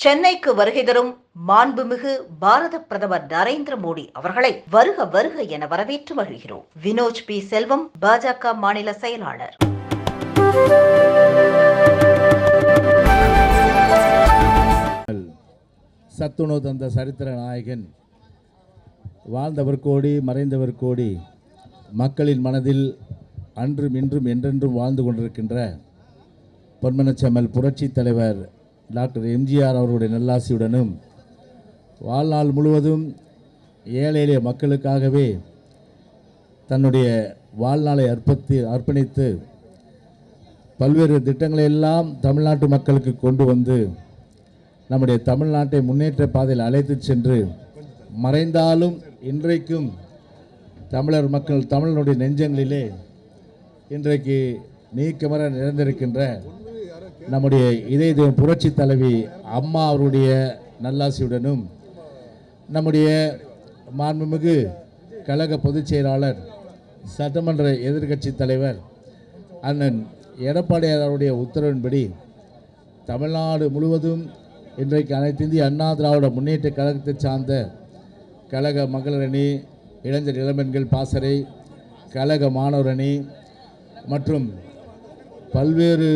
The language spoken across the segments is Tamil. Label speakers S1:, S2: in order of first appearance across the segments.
S1: சென்னைக்கு வருகை தரும் மாண்புமிகு பாரத பிரதமர் நரேந்திர மோடி அவர்களை வருக வருக என வரவேற்று வருகிறோம் வினோஜ் பி. செல்வம் பாஜக மாநில செயலாளர்.
S2: சத்துணவு தந்த சரித்திர நாயகன் வாழ்ந்தவர் கோடி மறைந்தவர் கோடி மக்களின் மனதில் அன்றும் இன்றும் என்றென்றும் வாழ்ந்து கொண்டிருக்கின்ற பொன்மனச்செம்மல் புரட்சித் தலைவர் டாக்டர் எம்ஜிஆர் அவர்களுடைய நல்லாசியுடனும் வாழ்நாள் முழுவதும் ஏழை எளிய மக்களுக்காகவே தன்னுடைய வாழ்நாளை அர்ப்பத்தி அர்ப்பணித்து பல்வேறு திட்டங்களை எல்லாம் தமிழ்நாட்டு மக்களுக்கு கொண்டு வந்து நம்முடைய தமிழ்நாட்டை முன்னேற்ற பாதையில் அழைத்து சென்று மறைந்தாலும் இன்றைக்கும் தமிழர் மக்கள் தமிழனுடைய நெஞ்சங்களிலே இன்றைக்கு நீக்கமர நிறைந்திருக்கின்ற நம்முடைய இதய தெய்வம் புரட்சி தலைவி அம்மா அவருடைய நல்லாசியுடனும் நம்முடைய மாண்புமிகு கழக பொதுச் செயலாளர் சட்டமன்ற எதிர்க்கட்சி தலைவர் அண்ணன் எடப்பாடியார் அவருடைய உத்தரவின்படி தமிழ்நாடு முழுவதும் இன்றைக்கு அனைத்து இந்திய அண்ணா திராவிட முன்னேற்ற கழகத்தை சார்ந்த கழக மகளிரணி இளைஞர் இளம்பெண்கள் பாசறை கழக மாணவர் அணி மற்றும் பல்வேறு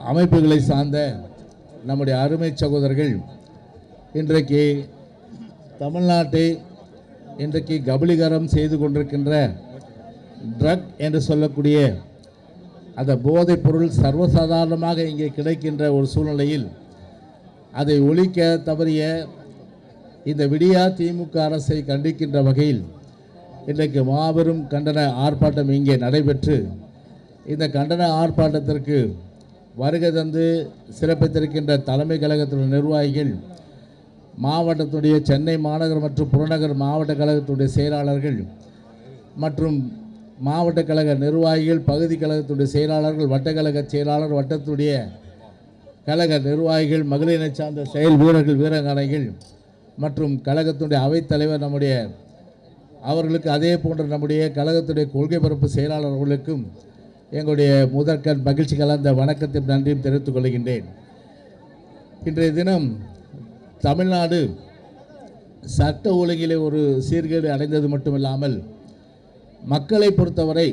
S2: அமைப்புகளை சார்ந்த நம்முடைய அருமை சகோதரர்கள் இன்றைக்கு தமிழ்நாட்டை இன்றைக்கு கபலீகரம் செய்து கொண்டிருக்கின்ற ட்ரக் என்று சொல்லக்கூடிய அந்த போதைப் பொருள் சர்வசாதாரணமாக இங்கே கிடைக்கின்ற ஒரு சூழ்நிலையில் அதை ஒழிக்க தவறிய இந்த விடியா திமுக அரசை கண்டிக்கின்ற வகையில் இன்றைக்கு மாபெரும் கண்டன ஆர்ப்பாட்டம் இங்கே நடைபெற்று இந்த கண்டன ஆர்ப்பாட்டத்திற்கு வருகை தந்து சிறப்பித்திருக்கின்ற தலைமை கழகத்தினுடைய நிர்வாகிகள் மாவட்டத்துடைய சென்னை மாநகர் மற்றும் புறநகர் மாவட்ட கழகத்துடைய செயலாளர்கள் மற்றும் மாவட்ட கழக நிர்வாகிகள் பகுதி கழகத்துடைய செயலாளர்கள் வட்டக்கழக செயலாளர் வட்டத்துடைய கழக நிர்வாகிகள் மகளிரை சார்ந்த செயல் வீரர்கள் வீரங்கனைகள் மற்றும் கழகத்துடைய அவைத்தலைவர் நம்முடைய அவர்களுக்கு அதே போன்ற நம்முடைய கழகத்துடைய கொள்கை பரப்பு செயலாளர்களுக்கும் எங்களுடைய முதற்கண் மகிழ்ச்சி கலந்த வணக்கத்தையும் நன்றியும் தெரிவித்துக் கொள்கின்றேன். இன்றைய தினம் தமிழ்நாடு சட்ட உலகிலே ஒரு சீர்கேடு அடைந்தது மட்டுமில்லாமல் மக்களை பொறுத்தவரை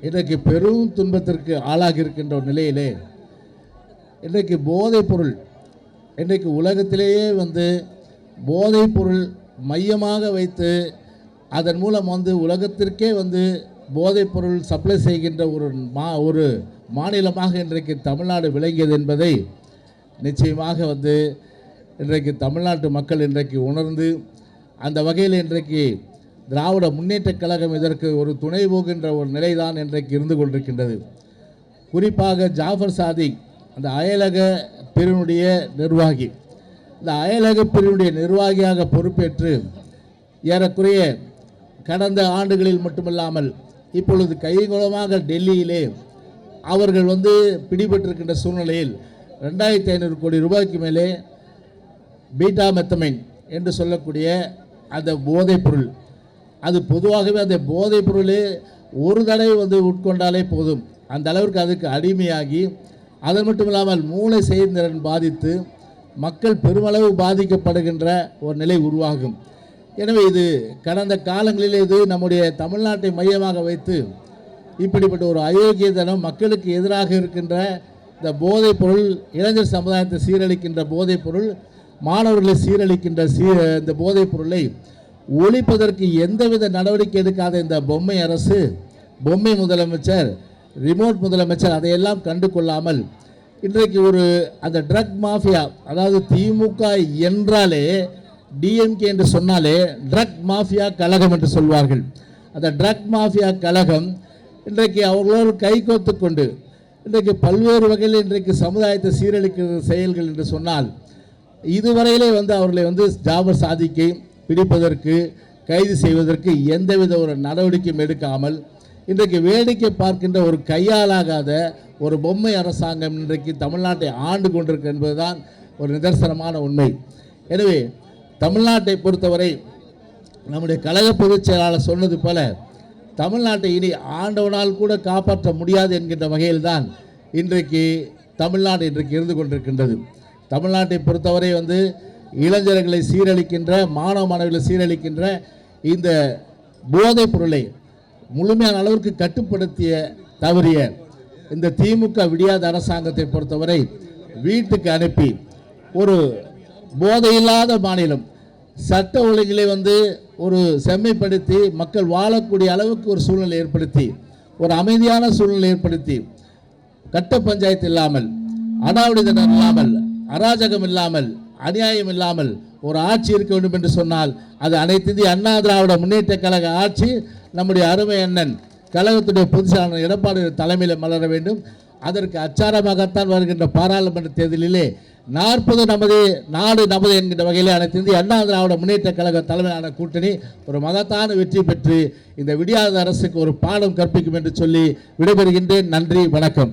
S2: இன்றைக்கு பெரும் துன்பத்திற்கு ஆளாகி இருக்கின்ற ஒரு நிலையிலே இன்றைக்கு போதைப் பொருள் இன்றைக்கு உலகத்திலேயே வந்து போதைப் பொருள் மையமாக வைத்து அதன் மூலம் வந்து உலகத்திற்கே வந்து போதைப் பொருள் சப்ளை செய்கின்ற ஒரு மா ஒரு மாநிலமாக இன்றைக்கு தமிழ்நாடு விளங்கியது என்பதை நிச்சயமாக வந்து இன்றைக்கு தமிழ்நாட்டு மக்கள் இன்றைக்கு உணர்ந்து அந்த வகையில் இன்றைக்கு திராவிட முன்னேற்றக் கழகம் இதற்கு ஒரு துணை போகின்ற ஒரு நிலைதான் இன்றைக்கு இருந்து கொண்டிருக்கின்றது. குறிப்பாக ஜாஃபர் சாதிக் அந்த அயலக பிரிவினுடைய நிர்வாகி. இந்த அயலக பிரிவினுடைய நிர்வாகியாக பொறுப்பேற்று ஏறக்குறைய கடந்த ஆண்டுகளில் மட்டுமல்லாமல் இப்பொழுது கைகுலமாக டெல்லியிலே அவர்கள் வந்து பிடிபட்டிருக்கின்ற சூழ்நிலையில் ரெண்டாயிரத்தி ஐநூறு கோடி ரூபாய்க்கு மேலே பீட்டா மெத்தமைன் என்று சொல்லக்கூடிய அந்த போதைப் பொருள் அது பொதுவாகவே அந்த போதைப் பொருளே ஒரு தடவை வந்து உட்கொண்டாலே போதும். அந்த அளவிற்கு அதுக்கு அடிமையாகி அது மட்டும் இல்லாமல் மூளை செயல்திறன் பாதித்து மக்கள் பெருமளவு பாதிக்கப்படுகின்ற ஒரு நிலை உருவாகும். எனவே இது கடந்த காலங்களில் இது நம்முடைய தமிழ்நாட்டை மையமாக வைத்து இப்படிப்பட்ட ஒரு அயோக்கியதனம் மக்களுக்கு எதிராக இருக்கின்ற இந்த போதைப் பொருள் இளைஞர் சமுதாயத்தை சீரழிக்கின்ற போதைப் பொருள் மாணவர்களை சீரழிக்கின்ற சீ இந்த போதைப் பொருளை ஒழிப்பதற்கு எந்தவித நடவடிக்கை எடுக்காத இந்த பொம்மை அரசு பொம்மை முதலமைச்சர் ரிமோட் முதலமைச்சர் அதையெல்லாம் கண்டு கொள்ளாமல் இன்றைக்கு ஒரு அந்த ட்ரக் மாஃபியா அதாவது திமுக என்றாலே டிஎம்கே என்று சொன்னாலே ட்ரக் மாஃபியா கழகம் என்று சொல்வார்கள். அந்த ட்ரக் மாஃபியா கழகம் இன்றைக்கு அவர்களோடு கைகோத்து கொண்டு இன்றைக்கு பல்வேறு வகையில் இன்றைக்கு சமுதாயத்தை சீரழிக்கிற செயல்கள் என்று சொன்னால் இதுவரையிலே வந்து அவர்களை வந்து ஜாபர் சாதிக்கை பிடிப்பதற்கு கைது செய்வதற்கு எந்தவித ஒரு நடவடிக்கையும் எடுக்காமல் இன்றைக்கு வேடிக்கை பார்க்கின்ற ஒரு கையாலாகாத ஒரு பொம்மை அரசாங்கம் இன்றைக்கு தமிழ்நாட்டை ஆண்டு கொண்டிருக்கு என்பதுதான் ஒரு நிதர்சனமான உண்மை. எனவே தமிழ்நாட்டை பொறுத்தவரை நம்முடைய கழக பொதுச் செயலாளர் சொன்னது போல தமிழ்நாட்டை இனி ஆண்டவனால் கூட காப்பாற்ற முடியாது என்கின்ற வகையில்தான் இன்றைக்கு தமிழ்நாடு இன்றைக்கு இருந்து கொண்டிருக்கின்றது. தமிழ்நாட்டை பொறுத்தவரை வந்து இளைஞர்களை சீரழிக்கின்ற மாணவ மாணவிகளை சீரழிக்கின்ற இந்த போதைப் பொருளை முழுமையான அளவிற்கு கட்டுப்படுத்திய தவறிய இந்த திமுக விடியாத அரசாங்கத்தை பொறுத்தவரை வீட்டுக்கு அனுப்பி ஒரு போதையில்லாத மாநிலம் சட்ட ஒழுங்கிலே வந்து ஒரு செம்மைப்படுத்தி மக்கள் வாழக்கூடிய அளவுக்கு ஒரு சூழ்நிலை ஏற்படுத்தி ஒரு அமைதியான சூழ்நிலை ஏற்படுத்தி. கட்ட பஞ்சாயத்து இல்லாமல் அடாவடித்தனம் இல்லாமல் அராஜகம் இல்லாமல் அநியாயம் இல்லாமல் ஒரு ஆட்சி இருக்க வேண்டும் என்று சொன்னால் அது அனைத்து அண்ணா திராவிட முன்னேற்ற கழக ஆட்சி நம்முடைய அருமை அண்ணன் கழகத்துடைய பொதுச்சாளர் எடப்பாடி தலைமையில் மலர வேண்டும். அதற்கு அச்சாரமாகத்தான் வருகின்ற பாராளுமன்ற தேர்தலிலே நாற்பது நமது நாடு நமது என்கின்ற வகையில் அனைத்து இந்திய அண்ணா திராவிட முன்னேற்ற கழக தலைமையிலான கூட்டணி ஒரு மகத்தான வெற்றி பெற்று இந்த விடியாத அரசுக்கு ஒரு பாடம் கற்பிக்கும் என்று சொல்லி விடைபெறுகின்றேன். நன்றி வணக்கம்.